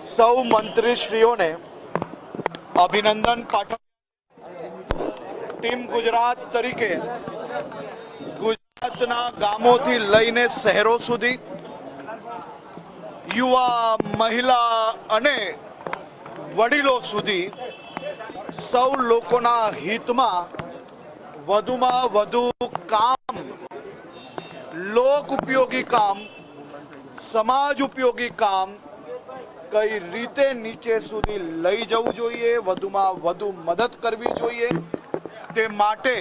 સૌ મંત્રીશ્રીઓને અભિનંદન પાઠવ ટીમ ગુજરાત તરીકે ગુજરાતના ગામોથી લઈને શહેરો સુધી યુવા, મહિલા અને વડીલો સુધી સૌ લોકોના હિતમાં વધુમાં વધુ કામ, લોક ઉપયોગી કામ, સમાજ ઉપયોગી કામ કઈ રીતે નીચે સુધી લઈ જવું જોઈએ, વધુમાં વધુ મદદ કરવી જોઈએ? તે માટે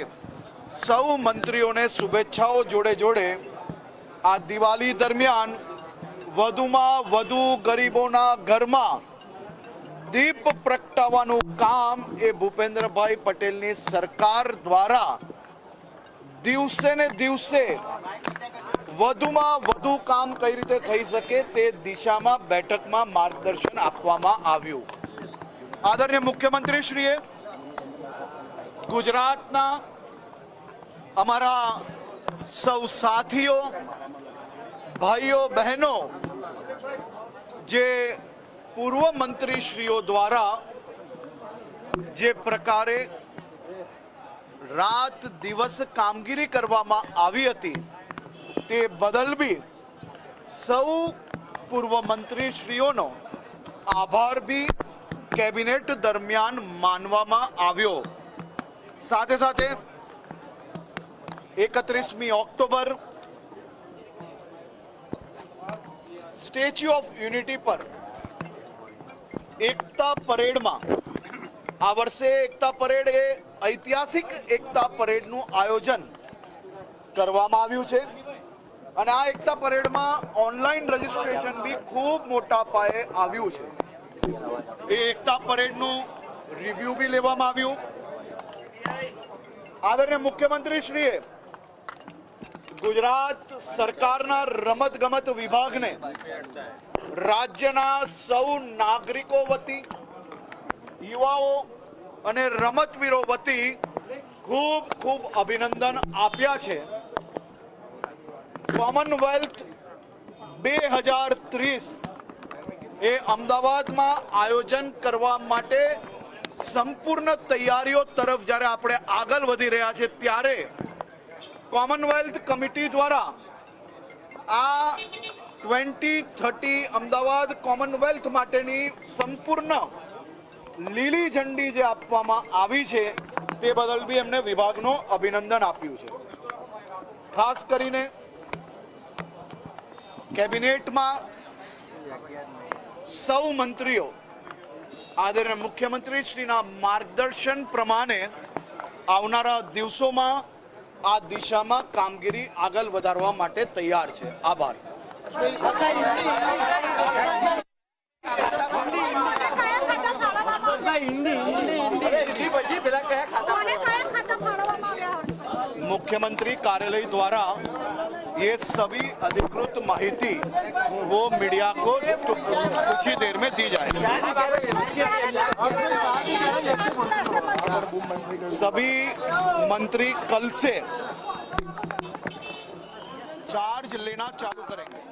સૌ મંત્રીઓને શુભેચ્છાઓ જોડે જોડે આ દિવાળી દરમિયાન વધુમાં વધુ ગરીબોના ઘરમાં દીપ પ્રગટાવવાનું કામ એ ભૂપેન્દ્રભાઈ પટેલની સરકાર દ્વારા દિવસે ને દિવસે વધુમાં વધુ કામ કઈ રીતે થઈ શકે તે દિશામાં બેઠકમાં માર્ગદર્શન આપવામાં આવ્યું. આદરણીય મુખ્યમંત્રી શ્રીએ ગુજરાતના અમારા સૌ સાથીઓ, ભાઈઓ, બહેનો, જે પૂર્વ મંત્રીશ્રીઓ દ્વારા જે પ્રકારે રાત દિવસ કામગીરી કરવામાં આવી હતી તે બદલ બી સૌ પૂર્વ મંત્રીશ્રીઓનો આભાર બી કેબિનેટ દરમિયાન માનવામાં આવ્યો. સાથે સાથે એકત્રીસમી ઓક્ટોબર સ્ટેચ્યુ ઓફ યુનિટી પર એકતા પરેડમાં, આ વર્ષે એકતા પરેડ એ ઐતિહાસિક એકતા પરેડનું આયોજન કરવામાં આવ્યું છે. અને આ એકતા પરેડમાં ઓનલાઈન રજીસ્ટ્રેશન બી ખૂબ મોટા પાયે આવ્યું છે. એ એકતા પરેડનું રિવ્યુ બી લેવામાં આવ્યું. આદરણીય મુખ્યમંત્રી શ્રીએ ગુજરાત સરકારના રમત ગમત વિભાગને રાજ્યના સૌ નાગરિકો વતી યુવાઓ અને રમતવીરો વતી ખૂબ ખૂબ અભિનંદન આપ્યા છે. કોમનવેલ્થ બે હજાર ત્રીસ એ અમદાવાદમાં આયોજન કરવા માટે સંપૂર્ણ તૈયારીઓ તરફ જ્યારે આપણે આગળ વધી રહ્યા છે ત્યારે કોમનવેલ્થ કમિટી દ્વારા આ ટ્વેન્ટી થર્ટી અમદાવાદ કોમનવેલ્થ માટેની સંપૂર્ણ લીલી ઝંડી જે આપવામાં આવી છે તે બદલ બી એમને વિભાગનો અભિનંદન આપ્યું છે. ખાસ કરીને કેબિનેટમાં સૌ મંત્રીઓ, આદરણીય મુખ્યમંત્રી માર્ગદર્શન પ્રમાણે આવનારા દિવસોમાં આ દિશામાં કામગીરી આગળ વધારવા માટે તૈયાર છે. આભાર. मुख्यमंत्री कार्यालय द्वारा ये सभी अधिकृत माहिती वो मीडिया को कुछ ही देर में दी जाए सभी मंत्री कल से चार्ज लेना चालू करेंगे।